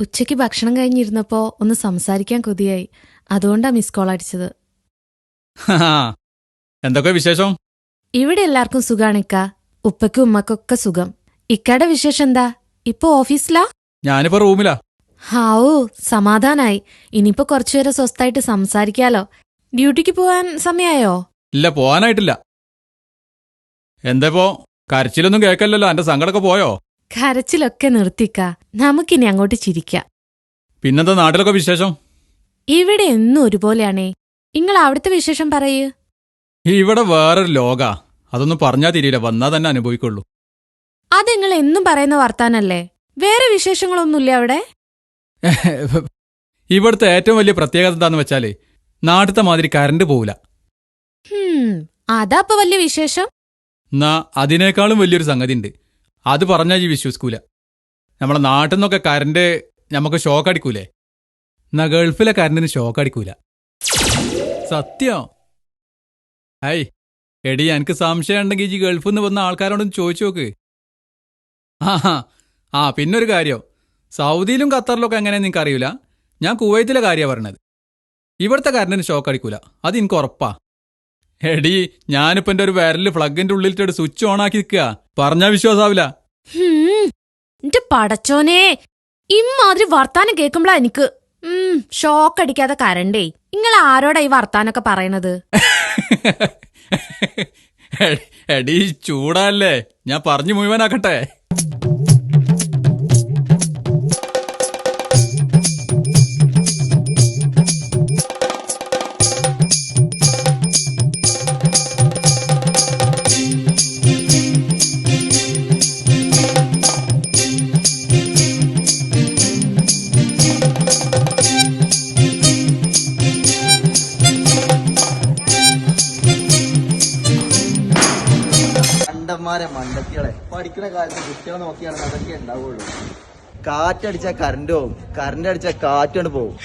ഉച്ചയ്ക്ക് ഭക്ഷണം കഴിഞ്ഞിരുന്നപ്പോ ഒന്ന് സംസാരിക്കാൻ കൊതിയായി. അതുകൊണ്ടാ മിസ് കോൾ അടിച്ചത്. എന്തൊക്കെ വിശേഷം? ഇവിടെ എല്ലാവർക്കും സുഖാണിക്ക ഉപ്പയ്ക്കും ഉമ്മക്കൊക്കെ സുഖം. ഇക്കയുടെ വിശേഷം എന്താ? ഇപ്പൊ ഓഫീസിലാ? ഞാനിപ്പോ റൂമിലാ. ഹാവൂ സമാധാനായി. ഇനിയിപ്പോ കുറച്ചുപേരെ സ്വസ്ഥായിട്ട് സംസാരിക്കാലോ. ഡ്യൂട്ടിക്ക് പോവാൻ സമയായോ? ഇല്ല പോവാനായിട്ടില്ല. എന്താപ്പോ കരച്ചിലൊന്നും കേക്കല്ലല്ലോ എന്റെ സങ്കടമൊക്കെ പോയോ? കരച്ചിലൊക്കെ നിർത്തിക്ക. നമുക്കിനി അങ്ങോട്ട് ചിരിക്കാം. പിന്നെന്താ നാട്ടിലൊക്കെ വിശേഷം? ഇവിടെ എന്നും ഒരുപോലെയാണേ. നിങ്ങൾ അവിടുത്തെ വിശേഷം പറയൂ. ഇവിടെ വേറൊരു ലോകാ. അതൊന്നും പറഞ്ഞാ തിരിയില്ല. വന്നാ തന്നെ അനുഭവിക്കുള്ളൂ. അത് നിങ്ങൾ എന്നും പറയുന്ന വർത്താനല്ലേ? വേറെ വിശേഷങ്ങളൊന്നുമില്ല അവിടെ? ഇവിടുത്തെ ഏറ്റവും വലിയ പ്രത്യേകത എന്താന്ന് വെച്ചാൽ നാട്ടിലത്തെ മാതിരി കരണ്ട് പോവില്ല ഹും അതാ വലിയ വിശേഷം. എന്നാ അതിനേക്കാളും വലിയൊരു സംഗതി ഉണ്ട് അത് പറഞ്ഞാൽ ഈ വിശ്വസിക്കൂല. നമ്മളെ നാട്ടിൽ നിന്നൊക്കെ കരണ്ട് നമുക്ക് ഷോക്ക് അടിക്കൂലേ? എന്നാ ഗൾഫിലെ കരണ്ടിന് ഷോക്ക് അടിക്കൂല. സത്യം. ഐ എടി എനിക്ക് സംശയം ഉണ്ടെങ്കിൽ ഈ ഗൾഫിൽ നിന്ന് വന്ന ആൾക്കാരോടൊന്ന് ചോദിച്ചു നോക്ക്. ആ. ആ പിന്നൊരു കാര്യം. സൗദിയിലും ഖത്തറിലൊക്കെ എങ്ങനെയാ നിങ്ങൾക്ക് അറിയില്ല ഞാൻ കുവൈത്തിലെ കാര്യമാണ് പറഞ്ഞത്. ഇവിടുത്തെ കരണ്ടിന് ഷോക്ക് അടിക്കൂല. അത് എനിക്ക് ഉറപ്പാ. എടി ഞാനിപ്പോ എന്റെ ഒരു വിരൽ പ്ലഗിന്റെ ഉള്ളിലിട്ട് സ്വിച്ച് ഓൺ ആക്കി നിൽക്കുക പറഞ്ഞാ വിശ്വാസാവില്ല. എന്റെ പടച്ചോനെ ഇമ്മാതിരി വർത്താനം കേൾക്കുമ്പോഴാ എനിക്ക് ഉം ഷോക്ക് അടിക്കാതെ കരണ്ടേ. നിങ്ങൾ ആരോടാ ഈ വർത്താനൊക്കെ പറയണത്? എടി ചൂടാല്ലേ? ഞാൻ പറഞ്ഞു മുഴുവനാക്കട്ടെ. മണ്ടന്മാരെ മണ്ടത്തികളെ. പഠിക്കുന്ന കാലത്ത് കുട്ടികളെ നോക്കിയാണ് അതൊക്കെ ഉണ്ടാവുള്ളൂ. കാറ്റടിച്ച കറണ്ട് പോവും. കറണ്ട് അടിച്ച കാറ്റാണ് പോവും.